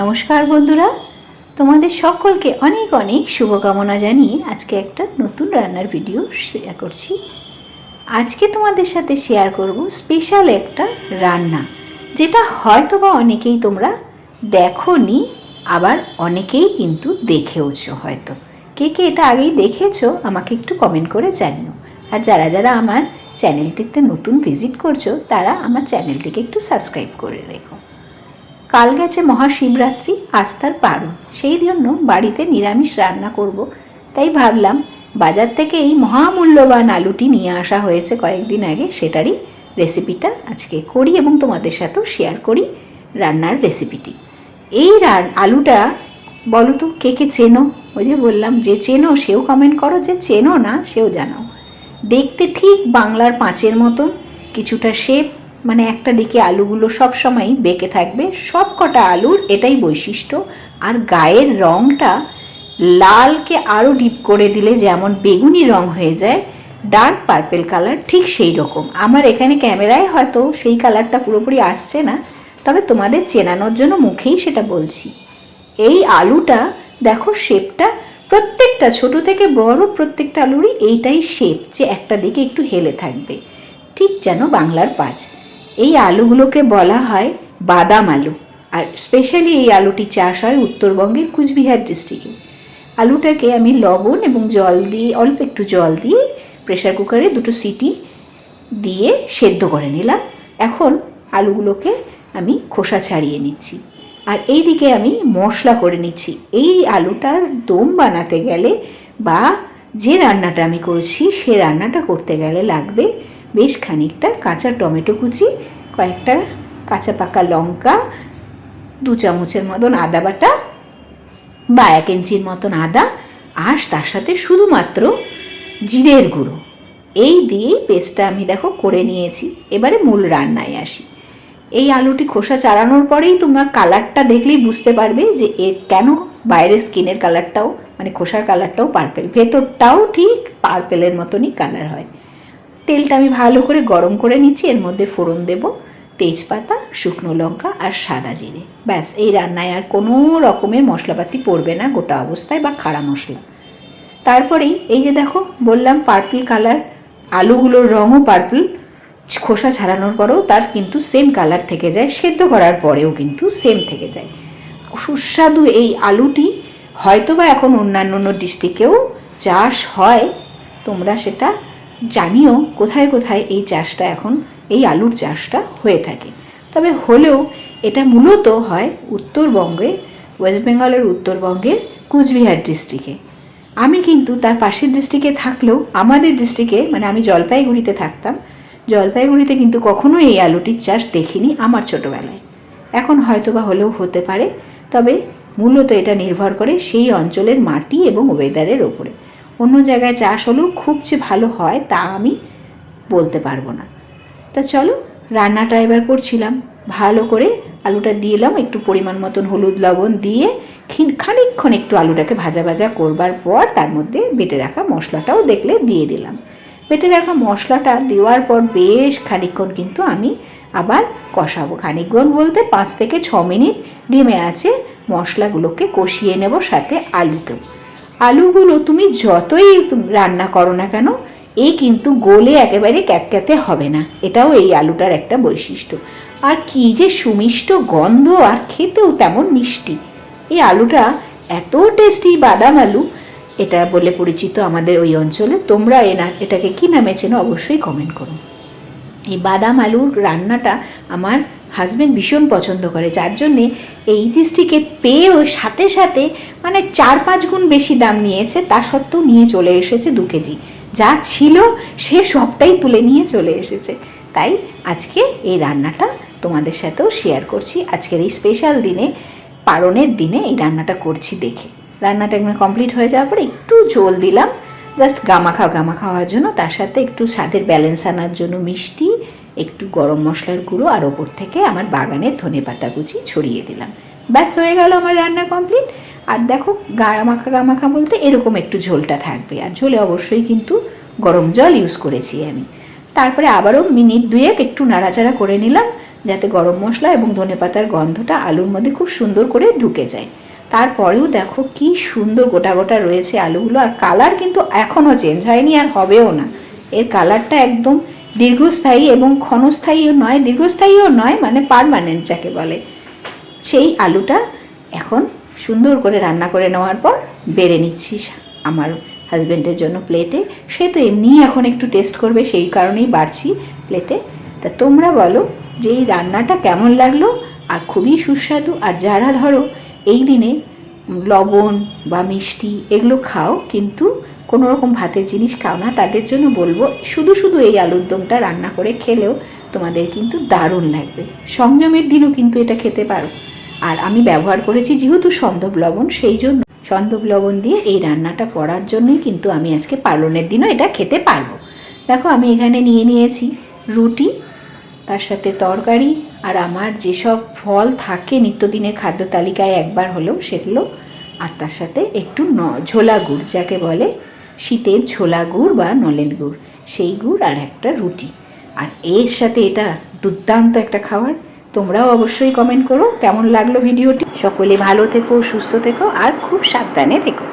নমস্কার বন্ধুরা। তোমাদের সকলকে অনেক অনেক শুভকামনা জানিয়ে আজকে একটা নতুন রান্নার ভিডিও শেয়ার করছি। আজকে তোমাদের সাথে শেয়ার করব স্পেশাল একটা রান্না, যেটা হয়তো বা অনেকেই তোমরা দেখোনি, আবার অনেকেই কিন্তু দেখেওছো হয়তো। কে কে এটা আগেই দেখেছ, আমাকে একটু কমেন্ট করে জানিও। আর যারা যারা আমার চ্যানেলটিতে নতুন ভিজিট করছ, তারা আমার চ্যানেলটিকে একটু সাবস্ক্রাইব করে রেখো। কাল গেছে মহাশিবরাত্রি আস্থার পারণ। সেই জন্য বাড়িতে নিরামিষ রান্না করব। তাই ভাবলাম, বাজার থেকে এই মহামূল্যবান আলুটি নিয়ে আসা হয়েছে কয়েকদিন আগে, সেটারই রেসিপিটা আজকে করি এবং তোমাদের সাথেও শেয়ার করি রান্নার রেসিপিটি। এই রান আলুটা বলো তো, কে কে চেনো? ওই যে বললাম, যে চেনো সেও কমেন্ট করো, যে চেনো না সেও জানাও। দেখতে ঠিক বাংলার পাঁচের মতন, কিছুটা শেপ মানে একটা দিকে আলুগুলো সব সময়ই বেঁকে থাকবে। সব কটা আলুর এটাই বৈশিষ্ট্য। আর গায়ের রঙটা লালকে আরও ডিপ করে দিলে যেমন বেগুনি রং হয়ে যায় ডার্ক পার্পেল কালার ঠিক সেই রকম আমার এখানে ক্যামেরায় হয়তো সেই কালারটা পুরোপুরি আসছে না, তবে তোমাদের চেনানোর জন্য মুখেই সেটা বলছি। এই আলুটা দেখো শেপটা প্রত্যেকটা ছোট থেকে বড় প্রত্যেকটা আলুরই এইটাই শেপ যে একটা দিকে একটু হেলে থাকবে। ঠিক যেন বাংলার পাঁচ। এই আলুগুলোকে বলা হয় বাদাম আলু। আর স্পেশালি এই আলুটি চাষ হয় উত্তরবঙ্গের কুচবিহার ডিস্ট্রিক্টে আলুটাকে আমি লবণ এবং জল দিয়ে, অল্প একটু জল দিয়ে প্রেশার কুকারে দুটো সিটি দিয়ে সেদ্ধ করে নিলাম। এখন আলুগুলোকে আমি খোসা ছাড়িয়ে নিচ্ছি। আর এই দিকে আমি মশলা করে নিচ্ছি। এই আলুটার দম বানাতে গেলে বা যে রান্নাটা আমি করেছি, সে রান্নাটা করতে গেলে লাগবে বেশ খানিকটা কাঁচা টমেটো কুচি, কয়েকটা কাঁচা পাকা লঙ্কা, দু চামচের মতন আদা বাটা বা এক ইঞ্চির মতন আদা, আর তার সাথে শুধুমাত্র জিরের গুঁড়ো। এই দিয়েই পেস্টটা আমি দেখো করে নিয়েছি। এবারে মূল রান্নায় আসি। এই আলুটি খোসা চাড়ানোর পরেই তোমার কালারটা দেখলেই বুঝতে পারবে যে এর কেন বাইরের স্কিনের কালারটাও মানে খোসার কালারটাও পার্পেল ভেতরটাও ঠিক পার্পেলের মতনই কালার হয়। তেলটা আমি ভালো করে গরম করে নিচ্ছি, এর মধ্যে ফোড়ন দেব, তেজপাতা, শুকনো লঙ্কা আর সাদা জিরে। ব্যাস, এই রান্নায় আর কোনো রকমের মশলাপাতি পড়বে না, গোটা অবস্থায় বা খাড়া মশলা। তারপরেই এই যে দেখো, বললাম পার্পল কালার আলুগুলোর রঙও পার্পল খোসা ছাড়ানোর পরেও তার কিন্তু সেম কালার থেকে যায়, সেদ্ধ করার পরেও কিন্তু সেম থেকে যায়। সুস্বাদু এই আলুটি, হয়তোবা এখন অন্যান্য অন্য ডিস্ট্রিক্টেও চাষ হয়, তোমরা সেটা জানিও কোথায় কোথায় এই চাষটা এখন, এই আলুর চাষটা হয়ে থাকে। তবে হলেও এটা মূলত হয় উত্তরবঙ্গে, ওয়েস্ট বেঙ্গলের উত্তরবঙ্গের কুচবিহার ডিস্ট্রিক্টে। আমি কিন্তু তার পাশের ডিস্ট্রিক্টে থাকলেও, আমাদের ডিস্ট্রিক্টে মানে আমি জলপাইগুড়িতে থাকতাম, জলপাইগুড়িতে কিন্তু কখনো এই আলুটির চাষ দেখিনি আমার ছোটোবেলায়। এখন হয়তো বা হলেও হতে পারে, তবে মূলত এটা নির্ভর করে সেই অঞ্চলের মাটি এবং ওয়েদারের ওপরে অন্য জায়গায় চাষ হলেও খুব যে ভালো হয় তা আমি বলতে পারব না। তা চলো, রান্নাটা এবার করছিলাম। ভালো করে আলুটা দিলাম একটু পরিমাণ মতন হলুদ লবণ দিয়ে খানিকক্ষণ একটু আলুটাকে ভাজা ভাজা করবার পর তার মধ্যে বেটে রাখা মশলাটাও দেখলে দিয়ে দিলাম। বেটে রাখা মশলাটা দেওয়ার পর বেশ খানিকক্ষণ কিন্তু আমি আবার কষাবো। খানিকক্ষণ বলতে পাঁচ থেকে ছ মিনিট ডিমে আছে, মশলাগুলোকে কষিয়ে নেব সাথে আলুকেও। আলুগুলো তুমি যতই রান্না করো না কেন এই কিন্তু গোলে একেবারে ক্যাতক্যাতে হবে না। এটাও এই আলুটার একটা বৈশিষ্ট্য। আর কি যে সুমিষ্ট গন্ধ আর খেতেও তেমন মিষ্টি। এই আলুটা এত টেস্টি বাদাম আলু, এটা বলে পরিচিত আমাদের ওই অঞ্চলে, তোমরা এনা এটাকে কী নামে চেনো অবশ্যই কমেন্ট করো। এই বাদাম আলুর রান্নাটা আমার হাজব্যান্ড ভীষণ পছন্দ করে, যার জন্যে এই ডিস্ট্রিক্টে পেয়েও সাথে সাথে মানে চার পাঁচ গুণ বেশি দাম নিয়েছে, তা সত্ত্বেও নিয়ে চলে এসেছে দু কেজি। যা ছিল সে সবটাই তুলে নিয়ে চলে এসেছে। তাই আজকে এই রান্নাটা তোমাদের সাথেও শেয়ার করছি। আজকের এই স্পেশাল দিনে পারণের দিনে এই রান্নাটা করছি দেখে। রান্নাটা একদম কমপ্লিট হয়ে যাওয়ার পর একটু জল দিলাম। জাস্ট গামাখা গামাখা হওয়ার জন্য। তার সাথে একটু স্বাদের ব্যালেন্স আনার জন্য মিষ্টি, একটু গরম মশলার গুঁড়ো আর ওপর থেকে আমার বাগানের ধনে পাতা কুচি ছড়িয়ে দিলাম। ব্যাস, হয়ে গেল আমার রান্না কমপ্লিট আর দেখো, গামাখা গামাখা বলতে এরকম একটু ঝোলটা থাকবে। আর ঝোলে অবশ্যই কিন্তু গরম জল ইউজ করেছি আমি। তারপরে আবারও মিনিট দুয়েক একটু নাড়াচাড়া করে নিলাম, যাতে গরম মশলা এবং ধনেপাতার গন্ধটা আলুর মধ্যে খুব সুন্দর করে ঢুকে যায়। তারপরেও দেখো কি সুন্দর গোটা গোটা রয়েছে আলুগুলো, আর কালার কিন্তু এখনও চেঞ্জ হয়নি আর হবেও না। এর কালারটা একদম দীর্ঘস্থায়ী এবং ক্ষণস্থায়ীও নয়, দীর্ঘস্থায়ীও নয় মানে পারমানেন্ট যাকে বলে। সেই আলুটা এখন সুন্দর করে রান্না করে নেওয়ার পর বেড়ে নিচ্ছি আমার হাজব্যান্ডের জন্য প্লেটে সে তো এমনিই এখন একটু টেস্ট করবে, সেই কারণেই বাড়ছি প্লেটে তা তোমরা বলো যে এই রান্নাটা কেমন লাগল? আর খুবই সুস্বাদু। আর যারা ধরো এই দিনে লবণ বা মিষ্টি এগুলো খাও, কিন্তু কোনো রকম ভাতের জিনিস খাও না, তাদের জন্য বলব শুধু শুধু এই আলুর দমটা রান্না করে খেলেও তোমাদের কিন্তু দারুণ লাগবে। সংযমের দিনও কিন্তু এটা খেতে পারো। আর আমি ব্যবহার করেছি যেহেতু সন্দব লবণ, সেই জন্য সন্দব লবণ দিয়ে এই রান্নাটা করার জন্যই কিন্তু আমি আজকে পালনের দিনও এটা খেতে পারব। দেখো আমি এখানে নিয়ে নিয়েছি রুটি তার সাথে তরকারি আর আমার যেসব ফল থাকে নিত্যদিনের খাদ্য তালিকায় একবার হলেও সেগুলো, আর তার সাথে একটু ন, ঝোলা গুড়, যাকে বলে শীতের ঝোলা গুড় বা নলেন গুড়, সেই গুড় আর একটা রুটি। আর এর সাথে এটা দুর্দান্ত একটা খাবার, তোমরাও অবশ্যই কমেন্ট করো, কেমন লাগল ভিডিওটি? সকলে ভালো থেকো, সুস্থ থেকো, আর খুব সাবধানে থেকো।